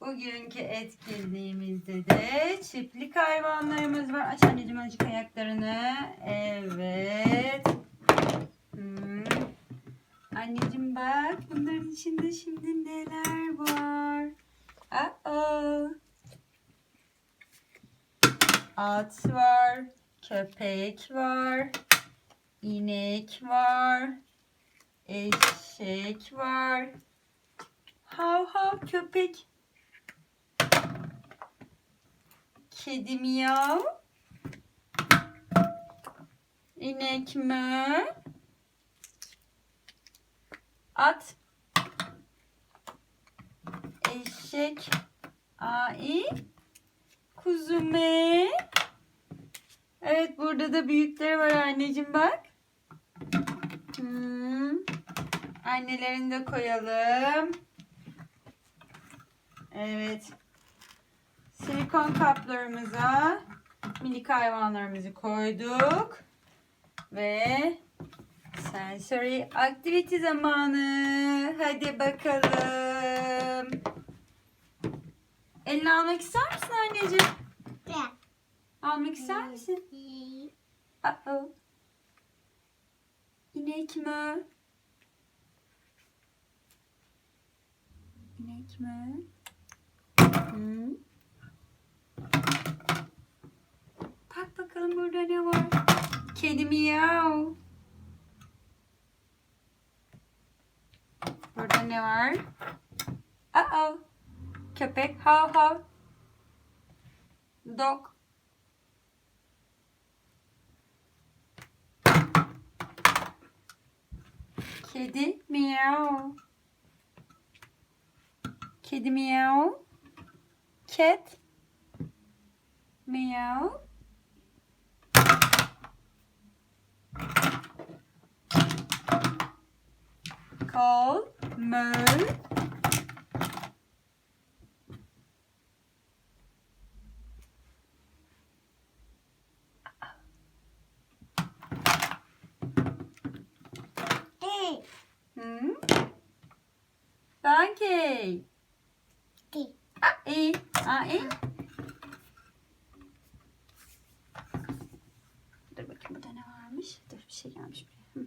Bugünkü etkinliğimizde de çiftlik hayvanlarımız var. Aç anneciğim azıcık ayaklarını. Evet. Hmm. Anneciğim bak bunların içinde şimdi neler var. Aa. At var. Köpek var. inek var. Eşek var. Hav hav köpek. Kedi miyav. İnek mö. At. Eşek. Ai. Kuzu me. Evet burada da büyükleri var anneciğim bak. Hmm. Annelerini de koyalım. Evet. Silikon kaplarımıza minik hayvanlarımızı koyduk. Ve sensory activity zamanı. Hadi bakalım. Elini almak ister misin anneciğim? Almak ister misin? Uh-oh. İnek mi? İnek mi? Hı? Bak bakalım burada ne var? Kedi miyav. Burada ne var? Uh-oh. Köpek hav hav. Dog. Kedi miyav. Kedi miyav. Cat miyav. Call moo. Hmm? Donkey. Ai. Ai. Dur bakayım burada ne varmış? Dur bir şey gelmiş buraya.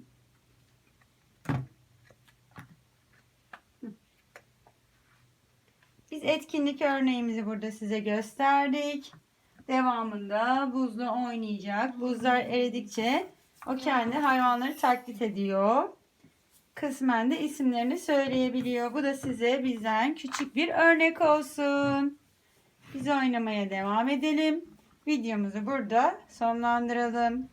Biz etkinlik örneğimizi burada size gösterdik. Devamında buzla oynayacak. Buzlar eridikçe o kendi hayvanları taklit ediyor. Kısmen de isimlerini söyleyebiliyor. Bu da size bizden küçük bir örnek olsun. Biz oynamaya devam edelim. Videomuzu burada sonlandıralım.